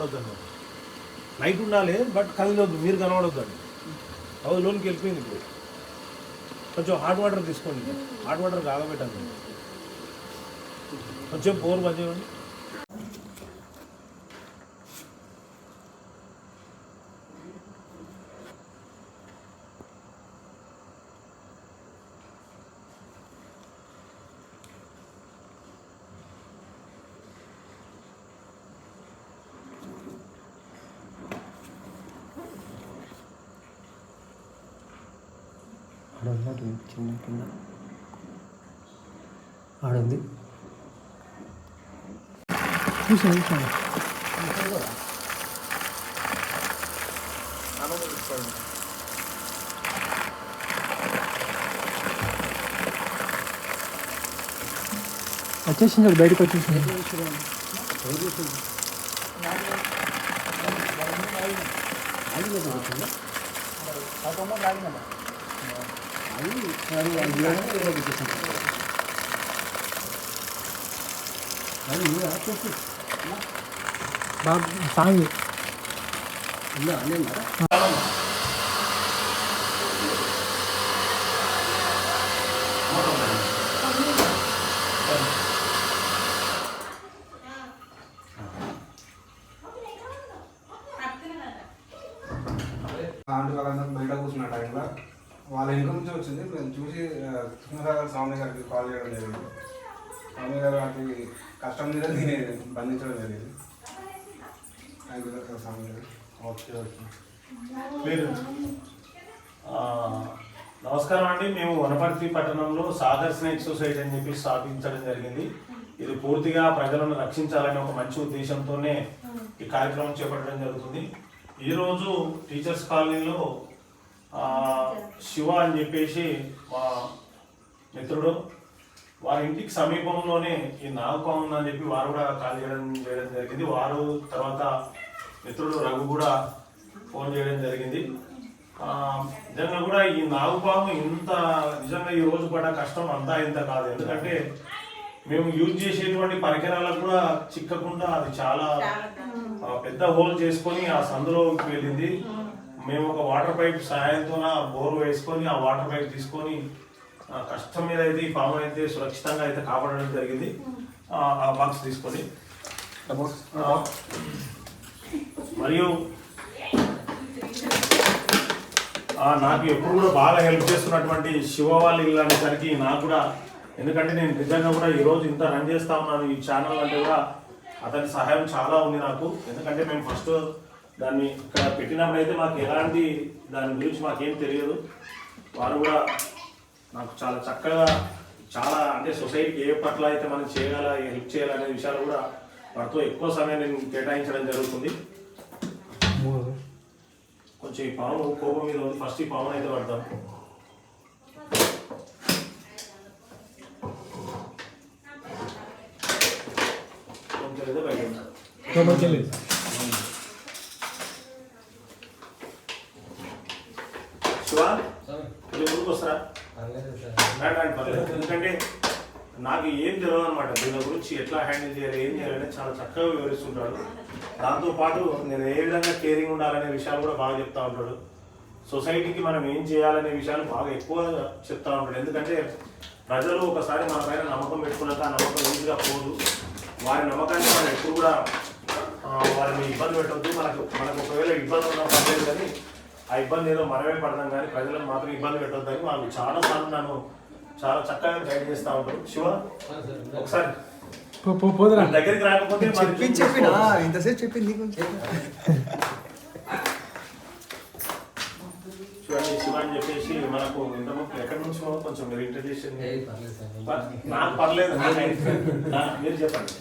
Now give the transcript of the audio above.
కనబడొద్దండి. Light ఉండాలి but కదిలొద్దు మీరు కనబడొద్దండి. అవి లోన్కి వెళ్ళిపోయింది ఇప్పుడు. కొంచెం హాట్ వాటర్ తీసుకోండి. హాట్ వాటర్ కాగబెట్టండి. కొంచెం పోరు బంద్ ఆడున్నట్టు చిన్న కింద. ఆడుంది. చూసాను చూసాను వచ్చేసింది అది బయటకు వచ్చేసింది. బాగా సాంగ్ ఆంటీ వాళ్ళందరూ బయట కూర్చున్న టైంలో వాళ్ళ ఇంటి నుంచి వచ్చింది. మేము చూసి కృష్ణసాగర్ స్వామి గారికి కాల్ చేయడం జరిగింది. స్వామి గారు వాటి కష్టం మీద నేను బంధించడం జరిగింది. థ్యాంక్ యూ సార్ స్వామి గారు. Okay okay. మీరు నమస్కారం అండి. మేము వనపర్తి పట్టణంలో సాగర్ స్నేక్ సొసైటీ అని చెప్పి స్థాపించడం జరిగింది. ఇది పూర్తిగా ప్రజలను రక్షించాలనే ఒక మంచి ఉద్దేశంతోనే ఈ కార్యక్రమం చేపట్టడం జరుగుతుంది. ఈరోజు టీచర్స్ కాలనీలో శివ అని చెప్పేసి మా మిత్రుడు వారి ఇంటికి సమీపంలోనే ఈ నాగపాము ఉందని చెప్పి వారు కూడా కాల్ చేయడం చేయడం జరిగింది. వారు తర్వాత మిత్రుడు రఘు కూడా ఫోన్ చేయడం జరిగింది. నిజంగా కూడా ఈ నాగుపాము ఇంత నిజంగా ఈ రోజు పడ్డ కష్టం అంతా ఇంత కాదు. ఎందుకంటే మేము యూజ్ చేసేటువంటి పరికరాలకు కూడా చిక్కకుండా అది చాలా పెద్ద హోల్ చేసుకొని ఆ సందులోకి వెళ్ళింది. మేము ఒక వాటర్ పైప్ సహాయంతో బోర్ వేసుకొని ఆ వాటర్ పైప్ తీసుకొని కష్టం మీద అయితే ఈ పాము అయితే సురక్షితంగా అయితే కాపాడడం జరిగింది. ఆ, బాక్స్ తీసుకొని. మరియు నాకు ఎప్పుడు కూడా బాగా హెల్ప్ చేస్తున్నటువంటి శివ వాళ్ళ ఇల్లు అనేసరికి నాకు కూడా ఎందుకంటే నేను నిజంగా కూడా ఈ రోజు ఇంత రన్ చేస్తా ఉన్నాను ఈ ఛానల్ అంటే కూడా అతని సహాయం చాలా ఉంది నాకు. ఎందుకంటే మేము ఫస్ట్ దాన్ని ఇక్కడ పెట్టినప్పుడు అయితే మాకు ఎలాంటి దాని గురించి మాకేం తెలియదు. వారు కూడా నాకు చాలా చక్కగా చాలా అంటే సొసైటీకి ఏ పట్ల అయితే మనం చేయగల హెల్ప్ చేయాలనే విషయాలు కూడా వారితో ఎక్కువ సమయం నేను కేటాయించడం జరుగుతుంది. కొంచెం ఈ పాము కోపం మీద ఉంది. ఫస్ట్ ఈ పాము అయితే పడతాం. కొంచెం ఏదో బయట ఇది ఊరికి వస్తారా? రండి, పర్లేదు. ఎందుకంటే నాకు ఏం తెలియదు అనమాట దీని గురించి ఎట్లా హ్యాండిల్ చేయాలి ఏం చేయాలని చాలా చక్కగా వివరిస్తుంటాడు. దాంతో పాటు నేను ఏ విధంగా కేరింగ్ ఉండాలనే విషయాలు కూడా బాగా చెప్తా ఉంటాడు. సొసైటీకి మనం ఏం చేయాలనే విషయాలు బాగా ఎక్కువ చెప్తా ఉంటాడు. ఎందుకంటే ప్రజలు ఒకసారి మన పైన నమ్మకం పెట్టుకున్నాక ఆ నమ్మకం ఈజీగా పోదు. వారి నమ్మకాన్ని మనం ఎప్పుడు కూడా వారిని ఇబ్బంది పెట్టవద్దు మనకు మనకు ఒకవేళ ఇబ్బంది ఉన్నా పర్లేదు కానీ ఆ ఇబ్బంది ఏదో మనమే పడదాం కానీ ప్రజలను మాత్రం ఇబ్బంది పెట్టొద్దని వాళ్ళు చాలా సార్లు నన్ను చాలా చక్కగా గైడ్ చేస్తూ ఉంటారు. శివ ఒకసారి దగ్గరికి రాకపోతే మరి చెప్పి చెప్పినా ఇంతసేపు చెప్పింది నీకు. చూడండి శివ అని చెప్పేసి మనకు ఇంతకుముందు ఎక్కడి నుంచి కొంచెం మీరు ఇంట్రడ్యూషన్ నాకు పర్లేదు. మీరు చెప్పండి.